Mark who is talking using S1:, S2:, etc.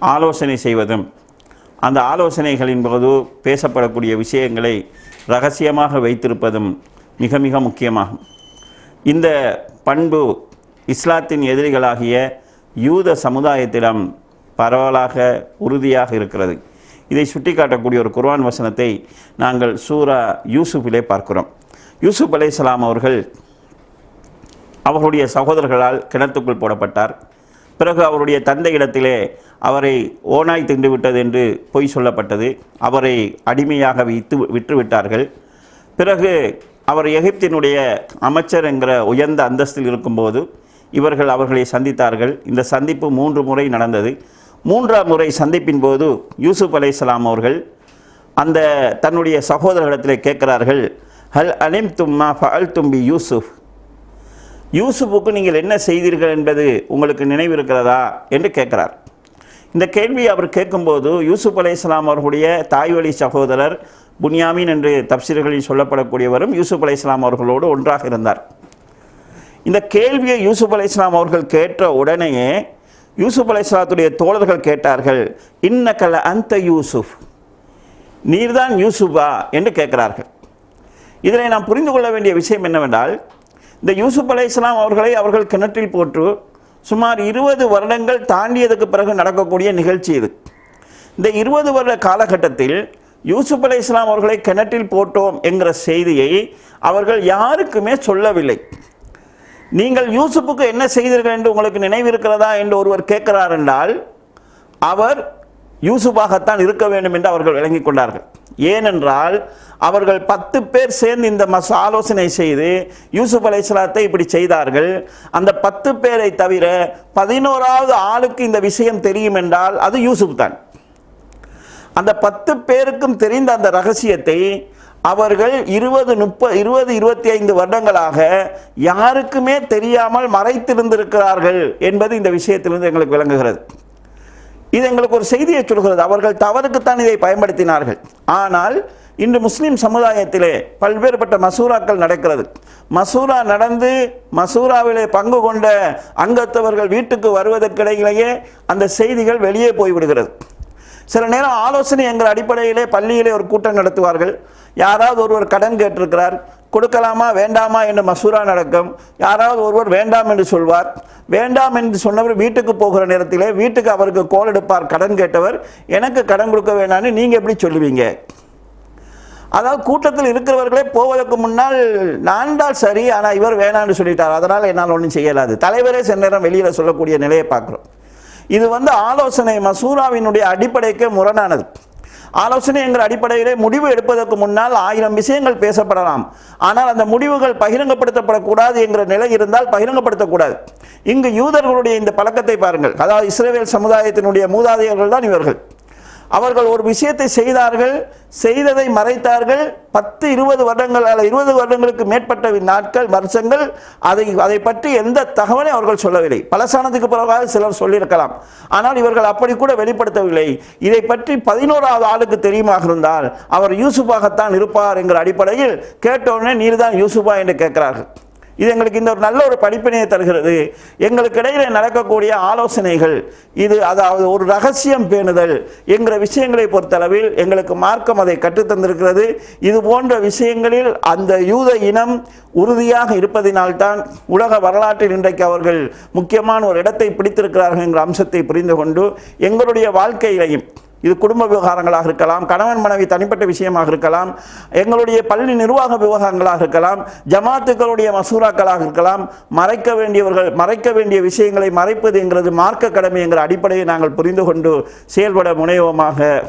S1: ஆலோசனை செய்வதும் அந்த ஆலோசனைகளின் போது பேசப்படக்கூடிய விஷயங்களை ரகசியமாக வைத்திருப்பதும் மிக மிக முக்கியமாகும். இந்த பண்பு இஸ்லாத்தின் எதிரிகளாகிய யூத சமுதாயத்திடம் பரவலாக உறுதியாக இருக்கிறது. இதை சுட்டிக்காட்டக்கூடிய ஒரு குர்வான் வசனத்தை நாங்கள் சூரா யூசுஃபிலே பார்க்கிறோம். யூசுப் அலைஹிஸ்ஸலாம் அவர்கள் அவர்களுடைய சகோதரர்களால் கிணத்துக்குள் போடப்பட்டார். பிறகு அவருடைய தந்தையிடத்திலே அவரை ஓனாய் தின்றுவிட்டது என்று பொய் சொல்லப்பட்டது. அவரை அடிமையாக வைத்து விற்றுவிட்டார்கள். பிறகு அவர் எகிப்தினுடைய அமைச்சர் என்கிற உயர்ந்த அந்தஸ்தில் இருக்கும்போது இவர்கள் அவர்களை சந்தித்தார்கள். இந்த சந்திப்பு மூன்று முறை நடந்தது. மூன்றாம் முறை சந்திப்பின் போது யூசுப் அலைஹிஸ்ஸலாம் அவர்கள் அந்த தன்னுடைய சகோதரர்களிடத்தில் கேட்கிறார்கள் ஹல் அலிம் தும்மா ஃபஅல் தும்பி யூசுஃப்? யூசுஃபுக்கு நீங்கள் என்ன செய்தீர்கள் என்பது உங்களுக்கு நினைவு இருக்கிறதா என்று கேட்கிறார். இந்த கேள்வி அவர் கேட்கும்போது யூசுப் அலைஹிஸ்ஸலாம் அவர்களுடைய தாய்வழி சகோதரர் புன்யாமின் என்று தப்சீர்களில் சொல்லப்படக்கூடியவரும் யூசுப் அலைஹிஸ்ஸலாம் அவர்களோடு ஒன்றாக இருந்தார். இந்த கேள்வியை யூசுப் அலைஹிஸ்ஸலாம் அவர்கள் கேட்ட உடனேயே யூசுப் அலைஹிஸ்ஸலாத்துடைய தோழர்கள் கேட்டார்கள் இன்னக்கல அந்த யூசுஃப். நீர்தான் யூசுஃபா? என்று கேட்கிறார்கள். இதில் நாம் புரிந்து கொள்ள வேண்டிய விஷயம் என்னவென்றால் இந்த யூசுப் அலைஹிஸ்ஸலாம் அவர்களை அவர்கள் கிணற்றில் போட்டு சுமார் இருபது வருடங்கள் தாண்டியதுக்கு பிறகு நடக்கக்கூடிய நிகழ்ச்சி இது. இந்த இருபது வருட காலகட்டத்தில் யூசுப் அலைஹிஸ்ஸலாம் அவர்களை கிணற்றில் போட்டோம் என்கிற செய்தியை அவர்கள் யாருக்குமே சொல்லவில்லை. நீங்கள் யூசுப்புக்கு என்ன செய்தீர்கள் என்று உங்களுக்கு நினைவிருக்கிறதா என்று ஒருவர் கேட்கிறார் என்றால் அவர் யூசுப்பாகத்தான் இருக்க வேண்டும் என்று அவர்கள் விளங்கிக் கொண்டார்கள். ஏனென்றால் அவர்கள் பத்து பேர் சேர்ந்து இந்த மஸ் ஆலோசனை செய்து யூசுப் அலைசலாத்தை இப்படி செய்தார்கள். அந்த பத்து பேரை தவிர பதினோராவது ஆளுக்கு இந்த விஷயம் தெரியும் என்றால் அது யூசுப் தான். அந்த பத்து பேருக்கும் தெரிந்த அந்த ரகசியத்தை அவர்கள் இருபது முப்ப இருபது இருபத்தி ஐந்து வருடங்களாக யாருக்குமே தெரியாமல் மறைத்திருந்திருக்கிறார்கள் என்பது இந்த விஷயத்திலிருந்து எங்களுக்கு விளங்குகிறது. இது எங்களுக்கு ஒரு செய்தியை சொல்கிறது. அவர்கள் தவறுக்குத்தான் இதை பயன்படுத்தினார்கள். ஆனால் இன்று முஸ்லீம் சமுதாயத்திலே பல்வேறுபட்ட மசூராக்கள் நடக்கிறது. மசூரா நடந்து மசூராவிலே பங்கு கொண்ட அங்கத்தவர்கள் வீட்டுக்கு வருவதற்கிடையிலேயே அந்த செய்திகள் வெளியே போய்விடுகிறது. சில நேரம் ஆலோசனை எங்கள் அடிப்படையிலே பள்ளியிலே ஒரு கூட்டம் நடத்துவார்கள். யாராவது ஒருவர் கடன் கேட்டிருக்கிறார். கொடுக்கலாமா வேண்டாமா என்று மசூரா நடக்கும். யாராவது ஒருவர் வேண்டாம் என்று சொல்வார். வேண்டாம் என்று சொன்னவர் வீட்டுக்கு போகிற நேரத்திலே வீட்டுக்கு அவருக்கு கோல் எடுப்பார் கடன் கேட்டவர். எனக்கு கடன் கொடுக்க வேண்டாம்னு நீங்கள் எப்படி சொல்லுவீங்க? அதாவது கூட்டத்தில் இருக்கிறவர்களே போவதற்கு முன்னால் நான் தான் சரி ஆனால் இவர் வேணான்னு சொல்லிட்டார். அதனால் என்னால் ஒன்றும் செய்யலாது. தலைவரே சில நேரம் வெளியில் சொல்லக்கூடிய நிலையை பார்க்குறோம். இது வந்து ஆலோசனை மசூராவினுடைய அடிப்படைக்கு முரணானது. ஆலோசனை என்கிற அடிப்படையிலே முடிவு எடுப்பதற்கு முன்னால் ஆயிரம் விஷயங்கள் பேசப்படலாம். ஆனால் அந்த முடிவுகள் பகிரங்கப்படுத்தப்படக்கூடாது என்கிற நிலை இருந்தால் பகிரங்கப்படுத்தக்கூடாது. இங்கு யூதர்களுடைய இந்த பழக்கத்தை பாருங்கள். அதாவது இஸ்ரேவேல் சமுதாயத்தினுடைய மூதாதையர்கள் தான் இவர்கள். அவர்கள் ஒரு விஷயத்தை செய்தார்கள் செய்ததை மறைத்தார்கள். பத்து இருபது வருடங்கள் அல்ல இருபது வருடங்களுக்கு மேற்பட்ட நாட்கள் வருஷங்கள் அதை அதை பற்றி எந்த தகவலை அவர்கள் சொல்லவில்லை. பலசானத்துக்கு பிறகாக சிலர் சொல்லியிருக்கலாம். ஆனால் இவர்கள் அப்படி கூட வெளிப்படுத்தவில்லை. இதை பற்றி பதினோராவது ஆளுக்கு தெரியுமாக இருந்தால் அவர் யூசுஃபாகத்தான் இருப்பார் என்கிற அடிப்படையில் கேட்டவுடனே நீர்தான் யூசுஃபா என்று கேட்கிறார்கள். இது எங்களுக்கு இந்த ஒரு நல்ல ஒரு படிப்பினையை தருகிறது. எங்களுக்கு இடையில நடக்கக்கூடிய ஆலோசனைகள் இது அதாவது ஒரு ரகசியம் பேணுதல் என்கிற விஷயங்களை பொறுத்தளவில் எங்களுக்கு மார்க்கம் அதை கற்றுத்தந்திருக்கிறது இது போன்ற விஷயங்களில் அந்த யூத இனம் உறுதியாக இருப்பதினால்தான் உலக வரலாற்றில் இன்றைக்கு அவர்கள் முக்கியமான ஒரு இடத்தை பிடித்திருக்கிறார்கள் என்கிற அம்சத்தை புரிந்து கொண்டு எங்களுடைய வாழ்க்கையிலையும் இது குடும்ப விவகாரங்களாக இருக்கலாம் கணவன் மனைவி தனிப்பட்ட விஷயமாக இருக்கலாம் எங்களுடைய பள்ளி நிர்வாக விவகாரங்களாக இருக்கலாம் ஜமாத்துக்களுடைய மசூராக்களாக இருக்கலாம் மறைக்க வேண்டியவர்கள் மறைக்க வேண்டிய விஷயங்களை மறைப்பது என்கிறது மார்க்க கடமை என்கிற அடிப்படையை நாங்கள் புரிந்து கொண்டு செயல்பட முனைவோமாக.